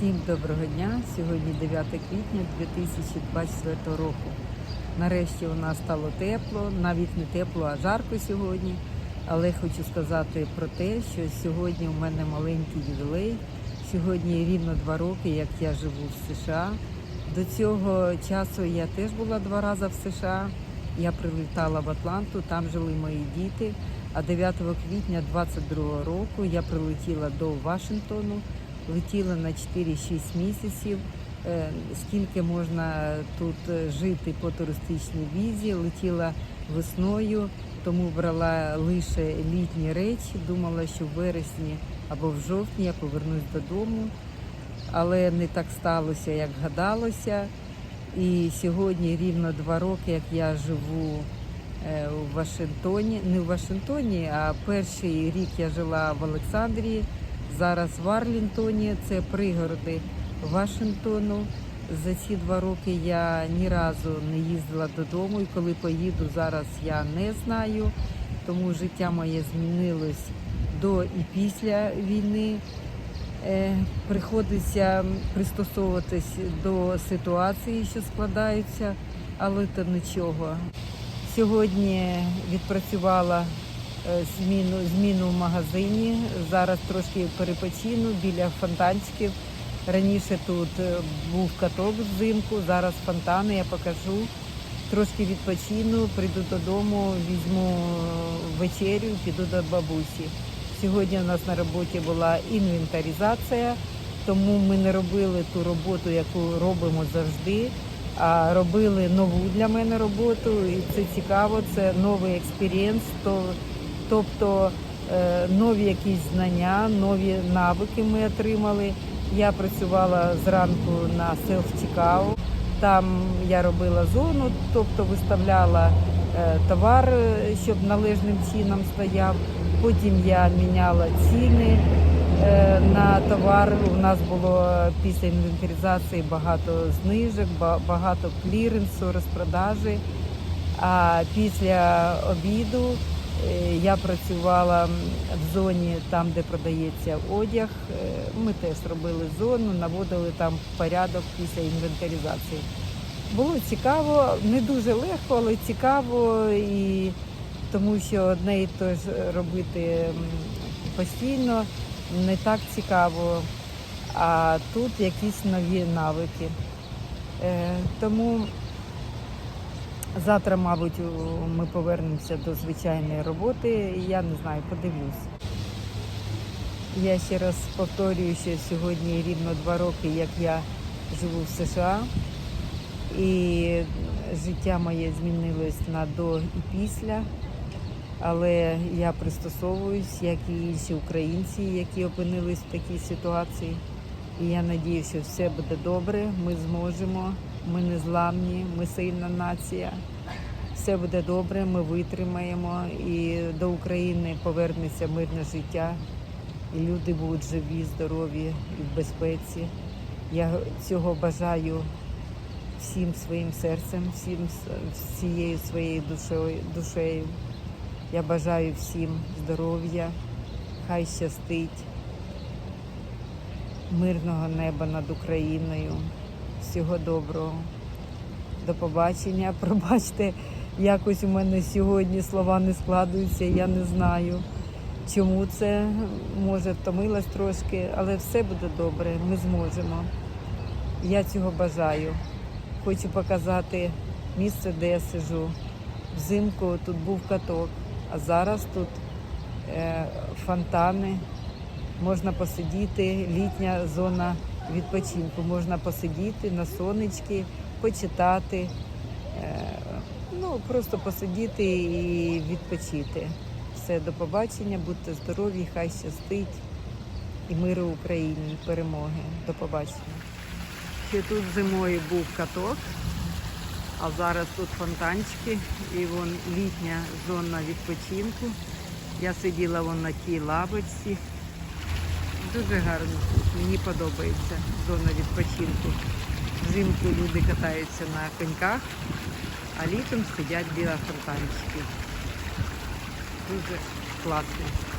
Всім доброго дня. Сьогодні 9 квітня 2024 року. Нарешті у нас стало тепло, навіть не тепло, а жарко сьогодні. Але хочу сказати про те, що сьогодні у мене маленький ювілей. Сьогодні рівно два роки, як я живу в США. До цього часу я теж була два рази в США. Я прилітала в Атланту, там жили мої діти. А 9 квітня 2022 року я прилетіла до Вашингтону, летіла на 4-6 місяців. Е, Скільки можна тут е, жити по туристичній візі, летіла весною, тому брала лише літні речі. Думала, що в вересні або в жовтні я повернусь додому, але не так сталося, як гадалося. І сьогодні рівно два роки, як я живу е, у Вашингтоні, не в Вашингтоні, а перший рік я жила в Олександрії, зараз в Арлінтоні, це пригороди Вашингтону. За ці два роки я ні разу не їздила додому, і коли поїду зараз, я не знаю. Тому життя моє змінилось до і після війни. Е, Приходиться пристосовуватись до ситуації, що складаються, але то нічого. Сьогодні відпрацювала зміну, зміну в магазині. Зараз трошки перепочину біля фонтанчиків. Раніше тут е, був каток взимку, зараз фонтани, я покажу. Трошки відпочину, прийду додому, візьму е, вечерю, піду до бабусі. Сьогодні у нас на роботі була інвентаризація, тому ми не робили ту роботу, яку робимо завжди, а робили нову для мене роботу. І це цікаво, це новий експірієнс, то, тобто е, нові якісь знання, нові навики ми отримали. Я працювала зранку на селф-чекаут. Там я робила зону, тобто виставляла е, товар, е, щоб належним чином стояв. Потім я міняла ціни на товар. У нас було після інвентаризації багато знижок, ба- багато кліренсу, розпродажі. А після обіду я працювала в зоні там, де продається одяг. Е, Ми теж робили зону, наводили там порядок після інвентаризації. Було цікаво, не дуже легко, але цікаво і тому що одне і те ж робити постійно не так цікаво, а тут якісь нові навики. Е, Тому завтра, мабуть, ми повернемося до звичайної роботи. Я не знаю, подивлюсь. Я ще раз повторюю, що сьогодні рівно два роки, як я живу в США. І життя моє змінилось на до і після. Але я пристосовуюсь, як і інші українці, які опинились в такій ситуації. І я надію, що все буде добре. Ми зможемо. Ми не зламні, ми сильна нація. Все буде добре, ми витримаємо і до України повернеться мирне життя. І люди будуть живі, здорові і в безпеці. Я цього бажаю всім своїм серцем, всім всією своєю душею. душею. Я бажаю всім здоров'я, хай щастить, мирного неба над Україною. Всього доброго. До побачення. Пробачте, якось у мене сьогодні слова не складуються, я не знаю. Чому це? Може, втомилась трошки, але все буде добре, ми зможемо. Я цього бажаю. Хочу показати місце, де я сижу. Взимку тут був каток, а зараз тут е, фонтани. Можна посидіти, літня зона відпочинку. Можна посидіти на сонечки, почитати, е, ну просто посидіти і відпочити. Все, до побачення, будьте здорові, хай щастить і миру Україні, і перемоги. До побачення. Ще тут зимою був каток, а зараз тут фонтанчики і вон літня зона відпочинку. Я сиділа вон на тій лавочці. Дуже гарно. Мені подобається зона відпочинку. Взимку люди катаються на коньках, а літом сидять біля фонтанчиків. Дуже класно.